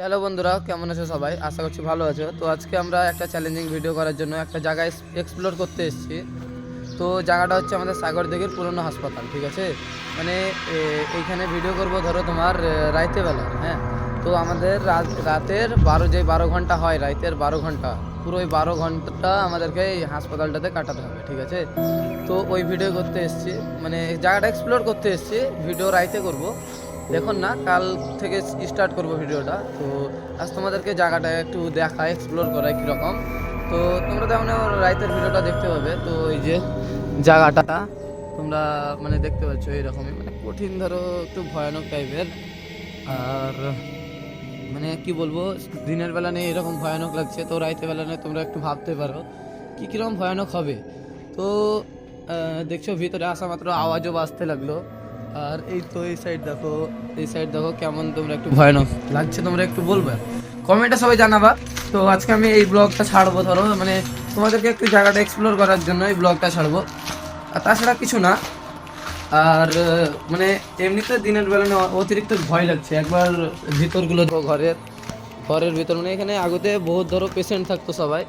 Hello বন্ধুরা, কেমন আছো সবাই? আশা করছি ভালো আছো। তো আজকে আমরা একটা চ্যালেঞ্জিং ভিডিও করার জন্য একটা জায়গায় এক্সপ্লোর করতে এসেছি। তো জায়গাটা হচ্ছে আমাদের সাগরদিঘির পুরনো হাসপাতাল, ঠিক আছে? মানে এইখানে ভিডিও করব ধরো তোমার রাইতেবেলা হ্যাঁ? তো আমাদের রাত- রাতের বারো যে বারো ঘণ্টা হয় রাতের বারো ঘণ্টা, পুরো ওই বারো ঘন্টাটা আমাদেরকে এই হাসপাতালটাতে কাটাতে হবে, ঠিক আছে? তো ওই ভিডিও করতে এসেছি মানে জায়গাটা এক্সপ্লোর করতে এসেছি ভিডিও রাইতে করব। দেখুন না, কাল থেকে স্টার্ট করব ভিডিওটা। তো আজ তোমাদেরকে জায়গাটা একটু দেখা এক্সপ্লোর করা কীরকম। তো তোমরা তেমন রাইতের ভিডিওটা দেখতে পাবে। তো এই যে জায়গাটা, তোমরা মানে দেখতে পাচ্ছ এইরকমই মানে কঠিন ধরো, একটু ভয়ানক টাইপের আর মানে কি বলব, দিনের বেলা নেই এরকম ভয়ানক লাগছে। তো রাইতের বেলা নেই তোমরা একটু ভাবতে পারো কি কীরকম ভয়ানক হবে। তো দেখছ, ভিতরে আসা মাত্র আওয়াজও বাজতে লাগল। আর এই তো এই সাইড দেখো এই সাইড দেখো কেমন তোমরা একটু ভয়ানক। লাগছে তোমরা একটু বলবে। কমেন্টে সবাই জানাবা। তো আজকে আমি এই ব্লগটা ছাড়বো ধরো মানে তোমাদেরকে একটু জায়গাটা এক্সপ্লোর করার জন্য এই ব্লগটা ছাড়বো। আর তাছাড়া কিছু না। আর মানে এমনিতে দিনের বেলা অতিরিক্ত ভয় লাগছে। একবার ভিতরগুলো ঘরের ঘরের ভিতর মানে এখানে আগতে বহুত ধরো পেশেন্ট থাকতো সবাই।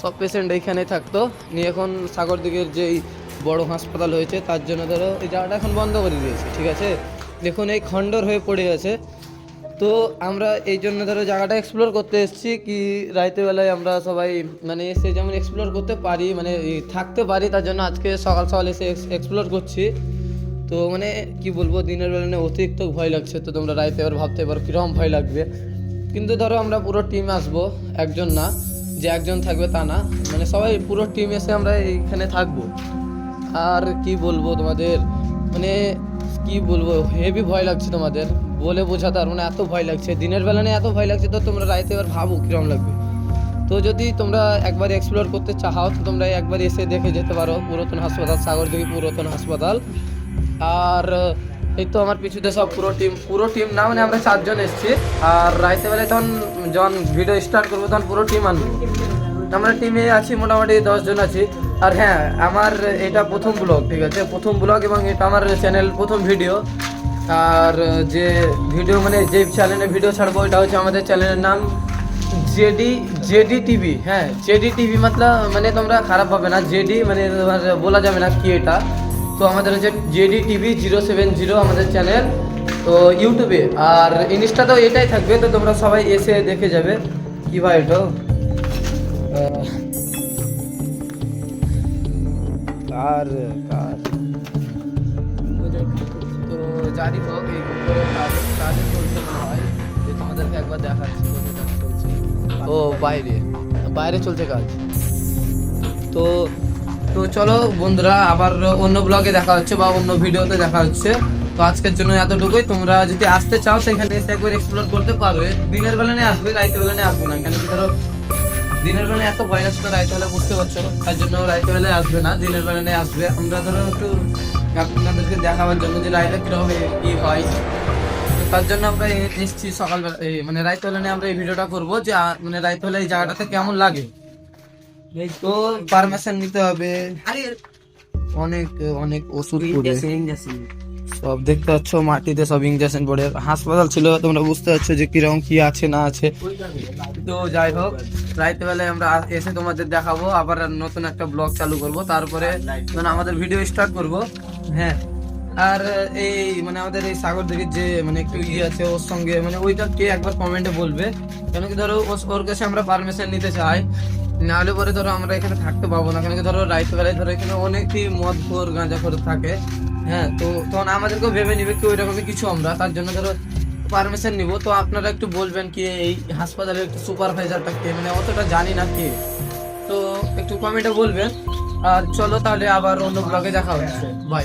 সব পেশেন্ট এইখানে থাকতো। নিয়ে এখন সাগর দিকের যেই বড় হাসপাতাল হয়েছে, তার জন্য ধরো এই জায়গাটা এখন বন্ধ করে দিয়েছে, ঠিক আছে? দেখুন, এই খণ্ডর হয়ে পড়ে আছে তো আমরা এই জন্য ধরো জায়গাটা এক্সপ্লোর করতে এসেছি কি রাইতে বেলায় আমরা সবাই মানে এসে যেমন এক্সপ্লোর করতে পারি মানে থাকতে পারি, তার জন্য আজকে সকাল সকাল এসে এক্সপ্লোর করছি। তো মানে কি বলব, দিনের বেলা না অতিরিক্ত ভয় লাগছে, তো তোমরা রাইতে এবার ভাবতে পারো কীরকম ভয় লাগবে। কিন্তু ধরো আমরা পুরো টিম আসব, একজন না, যে একজন থাকবে তা না। মানে সবাই পুরো টিম এসে আমরা এইখানে থাকব। আর কি বলব তোমাদের? মানে কি বলব হেভি ভয় লাগছে তোমাদের। বলে বোঝাতে পারব মানে এত ভয় লাগছে। দিনের বেলা নিয়ে এত ভয় লাগছে, তো তোমরা রাইতে এবার ভাবো কিরম লাগবে। তো যদি তোমরা একবার এক্সপ্লোর করতে চাও, তো তোমরা একবার এসে দেখে যেতে পারো, পুরাতন হাসপাতাল, সাগরদিঘি পুরাতন হাসপাতাল। আর এই তো আমার পিছুতে সব পুরো টিম পুরো টিম না মানে আমরা চারজন এসেছি। আর রাইতে বেলায় তখন যখন ভিডিও স্টার্ট করব, তখন পুরো টিম আনব। আমরা টিমে আছি, মোটামুটি দশজন আছি। আর হ্যাঁ আমার এটা প্রথম ব্লগ ঠিক আছে? প্রথম ব্লগ এবং এটা আমার চ্যানেল প্রথম ভিডিও আর যে ভিডিও মানে যে চ্যানেলে ভিডিও ছাড়বো, এটা হচ্ছে আমাদের চ্যানেলের নাম জেডি জেডি টিভি। হ্যাঁ জেডি টিভি মতলব মানে তোমরা খারাপ পাবে না, জেডি মানে তোমার বলা যাবে না কি এটা। তো আমাদের হচ্ছে JD TV zero seven zero আমাদের চ্যানেল তো ইউটিউবে। আর ইনস্টাতেও এটাই থাকবে, তো তোমরা সবাই এসে দেখে যাবে। কী ভাই এটা কার কার? তো জানি হোক এই হয়। যে তোমাদেরকে একবার দেখাচ্ছি ও, বাইরে। বাইরে চলছে কাজ। তো তো চলো বন্ধুরা, আবার অন্য ব্লগে দেখা হচ্ছে বা অন্য ভিডিওতে দেখা হচ্ছে। তো আজকের জন্য এতটুকুই। তোমরা যদি আসতে চাও, সেখানে এসে একবার এক্সপ্লোর করতে পারবে। দিনের বেলা নিয়ে আসবে রাইতের বেলা নিয়ে আসবে না। কেন কি ধরো দিনের বেলা এত তো রাইতে বেলা বুঝতে পারছ। তার জন্য রাইতে বেলায় আসবে না দিনের বেলা নিয়ে আসবে। আমরা ধরো একটু আপনাদেরকে দেখাবার জন্য যে রাইতে কীরকম কি হয়। তার জন্য আমরা এসেছি সকালবেলা মানে রাইতে নিয়ে আমরা এই ভিডিওটা করব যে মানে রাইতে বেলা এই জায়গাটাতে কেমন লাগে। তো পারমিশন নিতে হবে। অনেক অনেক ওষুধ সব দেখতে পাচ্ছ, মাটিতে সব ইঞ্জেকশন পড়ে। হাসপাতাল ছিল, তোমরা বুঝতে পারছ যে কীরকম কি আছে না আছে। তো যাই হোক রাইতে বেলায় আমরা এসে তোমাদের দেখাবো, আবার নতুন একটা ব্লগ চালু করব। তারপরে মানে আমাদের ভিডিও স্টার্ট করব। হ্যাঁ আর এই মানে আমাদের এই সাগর দিকে যে মানে একটু ইয়ে আছে, ওর সঙ্গে মানে ওইটা কে একবার কমেন্টে বলবে। কেন কি ধরো, ওর কাছে আমরা পারমিশন নিতে চাই। নাহলে পরে ধরো আমরা এখানে থাকতে পাবো না। কেন কি ধরো রাইতে বেলায় ধরো এখানে অনেকই মদ খোর গাঁজা খোর থাকে। হ্যাঁ তো তখন আমাদেরকেও ভেবে নিবে কি ওইরকমই কিছু আমরা। তার জন্য ধরো পারমিশন নিব। তো আপনারা একটু বলবেন কি, এই হাসপাতালের একটু সুপারভাইজারটা কে? মানে অতটা জানি না কে। তো একটু কমেন্টে বলবেন। আর চলো তাহলে আবার অন্য ব্লগে দেখা হচ্ছে। বাই